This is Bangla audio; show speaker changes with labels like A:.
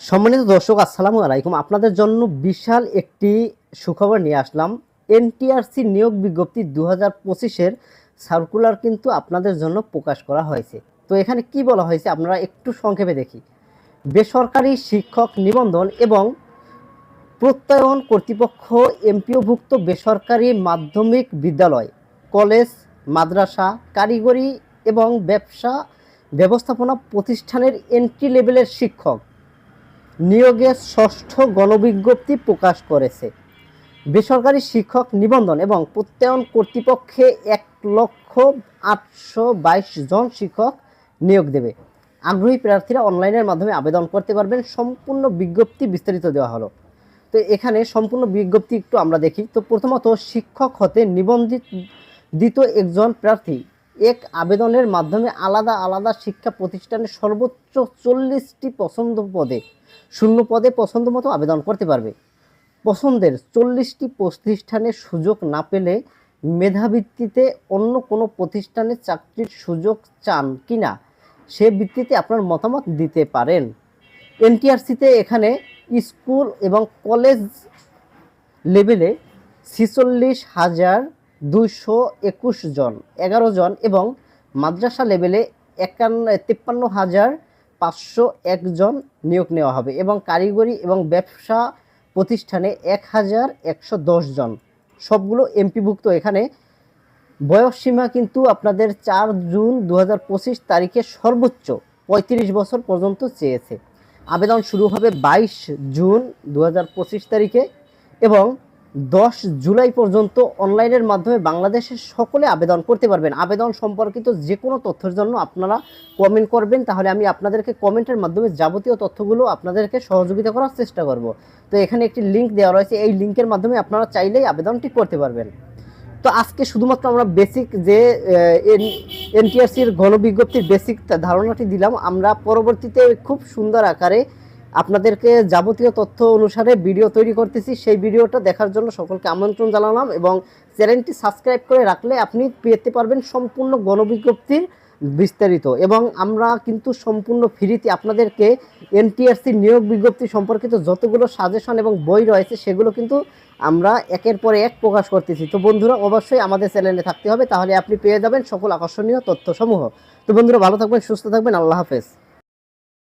A: সম্মানিত দর্শক, আসসালামু আলাইকুম। আপনাদের জন্য বিশাল একটি সুখবর নিয়ে আসলাম। এনটিআরসি নিয়োগ বিজ্ঞপ্তি দু হাজার পঁচিশের সার্কুলার কিন্তু আপনাদের জন্য প্রকাশ করা হয়েছে। তো এখানে কি বলা হয়েছে আপনারা একটু সংক্ষেপে দেখি। বেসরকারি শিক্ষক নিবন্ধন এবং প্রত্যয়ন কর্তৃপক্ষ এমপিওভুক্ত বেসরকারি মাধ্যমিক বিদ্যালয়, কলেজ, মাদ্রাসা, কারিগরি এবং ব্যবসা ব্যবস্থাপনা প্রতিষ্ঠানের এন্ট্রি লেভেলের শিক্ষক। নিয়োগের ষষ্ঠ গণবিজ্ঞপ্তি প্রকাশ করেছে। বেসরকারি শিক্ষক নিবন্ধন এবং প্রত্যয়ন কর্তৃপক্ষে এক লক্ষ আটশো বাইশ জন শিক্ষক নিয়োগ দেবে। আগ্রহী প্রার্থীরা অনলাইনের মাধ্যমে আবেদন করতে পারবেন। সম্পূর্ণ বিজ্ঞপ্তি বিস্তারিত দেওয়া হলো। তো এখানে সম্পূর্ণ বিজ্ঞপ্তি একটু আমরা দেখি। তো প্রথমত শিক্ষক হতে নিবন্ধিত একজন প্রার্থী। এক আবেদনের মাধ্যমে আলাদা আলাদা শিক্ষা প্রতিষ্ঠানে সর্বোচ্চ চল্লিশটি পছন্দ পদে, শূন্য পদে পছন্দ মতো আবেদন করতে পারবে। পছন্দের চল্লিশটি প্রতিষ্ঠানের সুযোগ না পেলে মেধাভিত্তিতে অন্য কোনো প্রতিষ্ঠানে চাকরির সুযোগ চান কিনা, সে ভিত্তিতে আপনার মতামত দিতে পারেন। এনটিআরসিতে এখানে স্কুল এবং কলেজ লেভেলে ছিচল্লিশ হাজার দুইশো একুশ জন, এগারো জন এবং মাদ্রাসা লেভেলে একান্ন, তিপ্পান্ন হাজার পাঁচশো একজন নিয়োগ নেওয়া হবে এবং কারিগরি এবং ব্যবসা প্রতিষ্ঠানে এক হাজার একশো দশ জন। সবগুলো এমপিভুক্ত। এখানে বয়সসীমা কিন্তু আপনাদের চার জুন দু হাজার পঁচিশ তারিখে সর্বোচ্চ পঁয়ত্রিশ বছর পর্যন্ত চেয়েছে। আবেদন শুরু হবে বাইশ জুন দু হাজার পঁচিশ তারিখে এবং দশ জুলাই পর্যন্ত অনলাইনের মাধ্যমে বাংলাদেশের সকলে আবেদন করতে পারবেন। আবেদন সম্পর্কিত যে কোনো তথ্যের জন্য আপনারা কমেন্ট করবেন, তাহলে আমি আপনাদেরকে কমেন্টের মাধ্যমে যাবতীয় তথ্যগুলো আপনাদেরকে সহযোগিতা করার চেষ্টা করব। তো এখানে একটি লিঙ্ক দেওয়া রয়েছে, এই লিঙ্কের মাধ্যমে আপনারা চাইলেই আবেদনটি করতে পারবেন। তো আজকে শুধুমাত্র আমরা বেসিক যে এনটিআরসির গণবিজ্ঞপ্তির বেসিক ধারণাটি দিলাম, আমরা পরবর্তীতে খুব সুন্দর আকারে আপনাদেরকে যাবতীয় তথ্য অনুসারে ভিডিও তৈরি করতেছি। সেই ভিডিওটা দেখার জন্য সকলকে আমন্ত্রণ জানালাম এবং চ্যানেলটি সাবস্ক্রাইব করে রাখলে আপনি পেতে পারবেন সম্পূর্ণ গণবিজ্ঞপ্তির বিস্তারিত। এবং আমরা কিন্তু সম্পূর্ণ ফ্রিতে আপনাদেরকে এনটিআরসি নিয়োগ বিজ্ঞপ্তি সম্পর্কিত যতগুলো সাজেশন এবং বই রয়েছে, সেগুলো কিন্তু আমরা একের পর এক প্রকাশ করতেছি। তো বন্ধুরা, অবশ্যই আমাদের চ্যানেলে থাকতে হবে, তাহলে আপনি পেয়ে যাবেন সকল আকর্ষণীয় তথ্যসমূহ। তো বন্ধুরা, ভালো থাকবেন, সুস্থ থাকবেন, আল্লাহ হাফেজ।